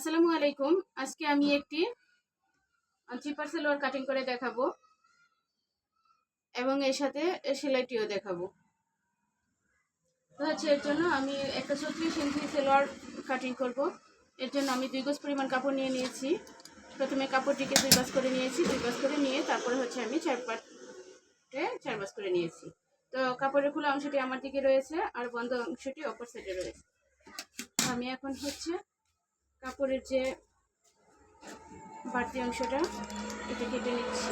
আসসালামু আলাইকুম। আজকে আমি একটি চিপার সেলোয়ার কাটিং করে দেখাবো এবং এর সাথে সেলাইটিও দেখাবো। হচ্ছে এর জন্য আমি একটা ছত্রিশ ইঞ্চি সেলোয়ার কাটিং করব। এর জন্য আমি দুই গজ পরিমাণ কাপড় নিয়ে নিয়েছি। প্রথমে কাপড়টিকে দুই বাস করে নিয়েছি, দুই বাস করে নিয়ে তারপরে হচ্ছে আমি চার পাটে চার বাস করে নিয়েছি। তো কাপড়ের খোলা অংশটি আমার দিকে রয়েছে আর বন্ধ অংশটি অপর সাইডে রয়েছে। আমি এখন হচ্ছে কাপড়ের যে বাড়তি অংশটা, এটা কেটে নিচ্ছি।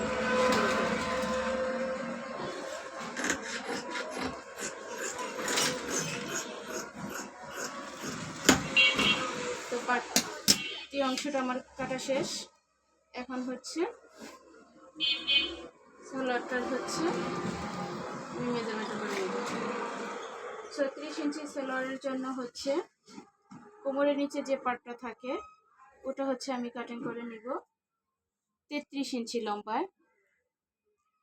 তো বাড়তি অংশটা আমার কাটা শেষ। এখন হচ্ছে সালোয়ারটার হচ্ছে আমি মেজারমেন্ট করে নেব ছত্রিশ ইঞ্চি সালোয়ারের জন্য হচ্ছে কোমরের নিচে যে পার্টটা থাকে, ওটা হচ্ছে আমি কাটিং করে নিব। তেত্রিশ ইঞ্চি লম্বায়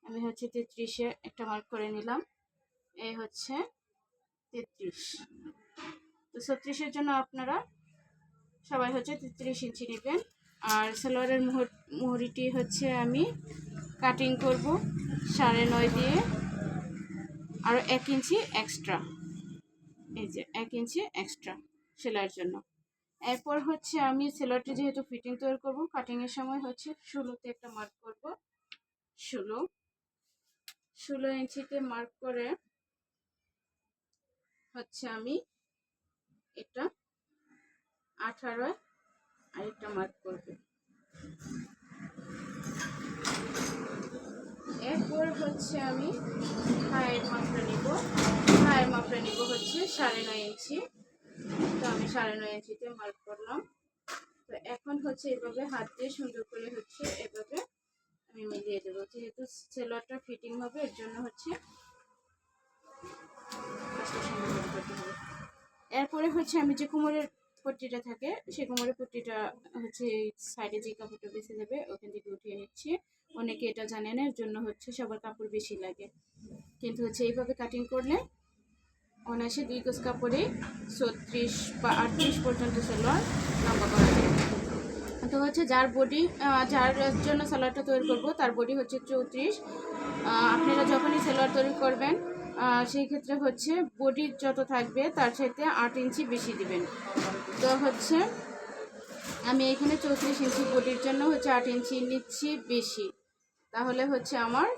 আমি হচ্ছে তেত্রিশে একটা মার্ক করে নিলাম। এই হচ্ছে তেত্রিশ। তো ছত্রিশের জন্য আপনারা সবাই হচ্ছে তেত্রিশ ইঞ্চি নেবেন। আর সালোয়ারের মোহর, মোহরিটি হচ্ছে আমি কাটিং করব সাড়ে নয় দিয়ে। আরও এক ইঞ্চি এক্সট্রা এই যে, এক ইঞ্চি এক্সট্রা সেলাইয়ের জন্য। এরপর হচ্ছে আমি সেলারটি যেহেতু ফিটিং তৈরি করব কাটিংয়ের সময় হচ্ছে ষোলোতে একটা মার্ক করব। ষোলো ষোলো ইঞ্চিতে মার্ক করে হচ্ছে আমি এটা আঠারো আরেকটা মার্ক করব। এরপর হচ্ছে আমি হায়ের মাপটা নিব। হায়ের মাপটা নিব হচ্ছে সাড়ে নয় ইঞ্চি। তো আমি সাড়ে নয় ইঞ্চিতে মার্ক করলাম। তো এখন হচ্ছে এভাবে হাত দিয়ে সুন্দর করে হচ্ছে এভাবে আমি মিলিয়ে দেবো। যেহেতু সেলোয়ারটা ফিটিং হবে, এর জন্য হচ্ছে এরপরে হচ্ছে আমি যে কোমরের পট্টিটা থাকে সেই কোমরের পট্টিটা হচ্ছে সাইডে যে কাপড়টা বেছে দেবে, ওখান থেকে উঠিয়ে নিচ্ছি। অনেকে এটা জানে না, এর জন্য হচ্ছে সবার কাপড় বেশি লাগে। কিন্তু হচ্ছে এইভাবে কাটিং করলে অনায়াসে দুই গোজ কাপড়ে ছত্রিশ বা আটত্রিশ পর্যন্ত সালোয়ার লম্বা করা যায়। তো হচ্ছে যার বডি যার জন্য সালোয়ারটা তৈরি করব, তার বডি হচ্ছে চৌত্রিশ। আপনারা যখনই সালোয়ার তৈরি করবেন সেই ক্ষেত্রে হচ্ছে বডি যত থাকবে, তার সাথে আট ইঞ্চি বেশি দিবেন। তো হচ্ছে আমি এখানে চৌত্রিশ ইঞ্চি বডির জন্য হচ্ছে আট ইঞ্চি নিচ্ছি বেশি। তাহলে হচ্ছে আমার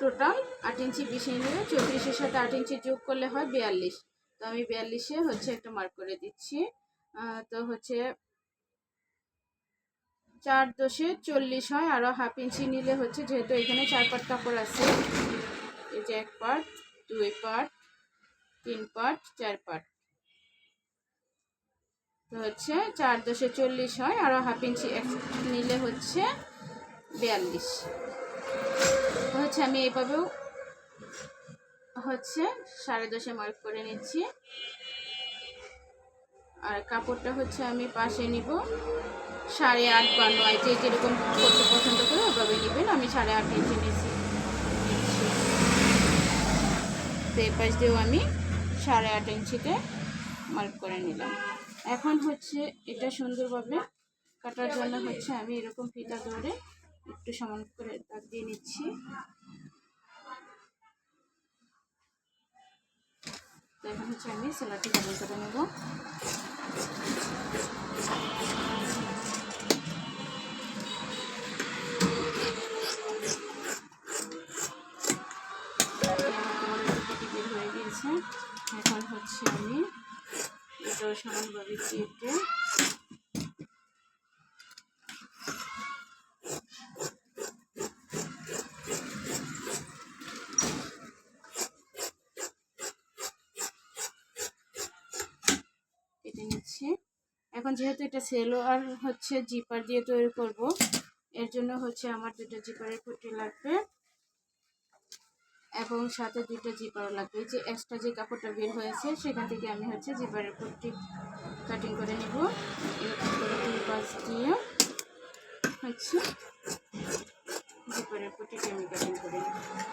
টোটাল আট ইঞ্চি বেশি নিলে চৌত্রিশের সাথে আট ইঞ্চি যোগ করলে হয় বিয়াল্লিশ। তো আমি বিয়াল্লিশে হচ্ছে একটা মার্ক করে দিচ্ছি। তো হচ্ছে চার দশে চল্লিশ হয় আরও হাফ ইঞ্চি নিলে হচ্ছে যেহেতু এখানে চার পাট কাপড় আছে, এই যে এক পার্ট দুই পার্ট তিন পার্ট চার পার্ট তো হচ্ছে চার দশে চল্লিশ হয় আরও হাফ ইঞ্চি নিলে হচ্ছে বিয়াল্লিশ। হচ্ছে আমি এইভাবেও হচ্ছে সাড়ে দশে মার্ক করে নিচ্ছি। আর কাপড়টা হচ্ছে আমি পাশে নিব। সাড়ে আট বা নয় যে যেরকম করতে পছন্দ করে ওভাবে নেবেন। আমি সাড়ে আট ইঞ্চি নিয়েছি। তো পাশ দিয়েও আমি সাড়ে আট ইঞ্চিতে মার্ক করে নিলাম। এখন হচ্ছে এটা সুন্দরভাবে কাটার জন্য হচ্ছে আমি এরকম ফিতা ধরে একটু সমান করে দাগ দিয়ে নিচ্ছি। তো এখন হচ্ছে আমি সেলাটি ডাবল করে নেব? এখন হচ্ছে আমি এটাও কেটে কেটে নিচ্ছি এখন যেহেতু এটা সেলোয়ার হচ্ছে জিপার দিয়ে তৈরি করব, এর জন্য হচ্ছে আমার দুটো জিপারের পট্টি লাগবে এবং সাথে দুটো জিপারও লাগবে। যে এক্সট্রা যে কাপড়টা বের হয়েছে, সেখান থেকে আমি হচ্ছে জিপারের পট্টি কাটিং করে নেব। এরকম করে দিয়ে হচ্ছে জিপারের পট্টিটি আমি কাটিং করে নেব।